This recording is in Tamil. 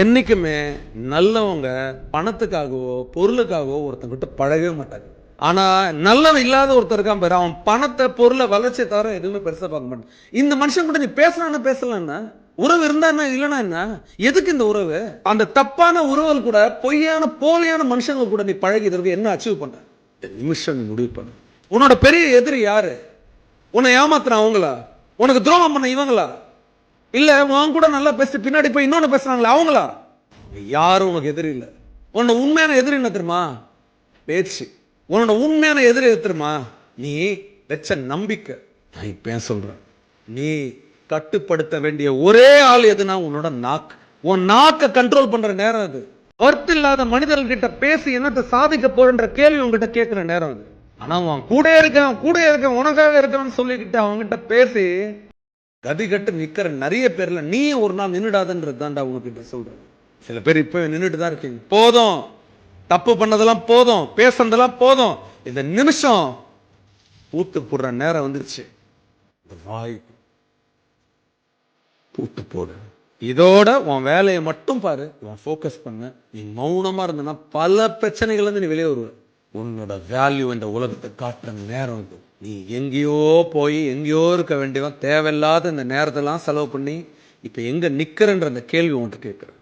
என்னைக்குமே நல்லவங்க பணத்துக்காகவோ பொருளுக்காகவோ ஒருத்தங்கிட்ட பழகவே மாட்டாங்க ஆனா நல்லவன் இல்லாத ஒருத்தர் இருக்கான் பாரு அவன் பணத்தை பொருளை வளர்ச்சியை தவிர எதுவுமே பெருசா பார்க்க மாட்டான். இந்த மனுஷன் கூட நீ பேசலாம்னா பேசலாம்னா உறவு இருந்தா என்ன இல்லைன்னா என்ன? எதுக்கு இந்த உறவு? அந்த தப்பான உறவுகள் கூட பொய்யான போலியான மனுஷங்க கூட நீ பழகிதற்கு என்ன அச்சீவ் பண்ண நிமிஷம் நீ முடிவு பண்ணு. உன்னோட பெரிய எதிரி யாரு? உன்னை ஏமாத்துன அவங்களா? உனக்கு துரோகம் பண்ண இவங்களா? இல்ல உன் கூட நல்லா பேசி பின்னாடி போய் இன்னொன்னு பேசுறாங்களே அவங்களா? யாரும் உனக்கு எதிரி இல்லை. உன்னோட உண்மையான எதிரி என்ன தெரியுமா? பேச்சு. உன்னோட உண்மையான எதிரி எது தெரியுமா? நீ வச்ச நம்பிக்கை. நான் இப்ப ஏன் சொல்றேன்? நீ கட்டுப்படுத்த வேண்டிய ஒரே ஆள் எதுனா உன்னோட நாக்கு உன் நாக்கை கண்ட்ரோல் பண்ற நேரம் அது. ஒர்த் இல்லாத மனிதர்கிட்ட பேசி என்னத்தை சாதிக்க போறன்ற கேள்வி உங்ககிட்ட கேட்கிற நேரம் அது. ஆனா அவன் கூட இருக்கேன் கூட இருக்கேன் உனக்காக இருக்கேன்னு சொல்லிக்கிட்டு அவன்கிட்ட பேசி கதி கட்டு நிறைய பேர்ல நீ ஒரு நாள் நின்றுடாதன்றது தான்டா உனக்கிட்ட சொல்கிறேன் சில பேர் இப்போ நின்றுட்டு தான் இருக்கீங்க. போதும். தப்பு பண்ணதெல்லாம் போதும். பேசுனதெல்லாம் போதும். இந்த நிமிஷம் பூத்து போடுற நேரம் வந்துருச்சு. வாய் பூட்டு போடு. இதோட உன் வேலையை மட்டும் பாரு. உன் ஃபோக்கஸ் பண்ண. நீ மௌனமாக இருந்தனா பல பிரச்சனைகளேருந்து நீ வெளியே வருவ. உன்னோட வேல்யூ இந்த உலகத்தை காட்டுற நேரம் இது. நீ எங்கேயோ போய் எங்கேயோ இருக்க வேண்டியவன் தேவையில்லாத இந்த நேரத்தெல்லாம் செலவு பண்ணி இப்போ எங்கே நிற்கிறன்ற அந்த கேள்வி உன்கிட்ட கேட்குறேன்.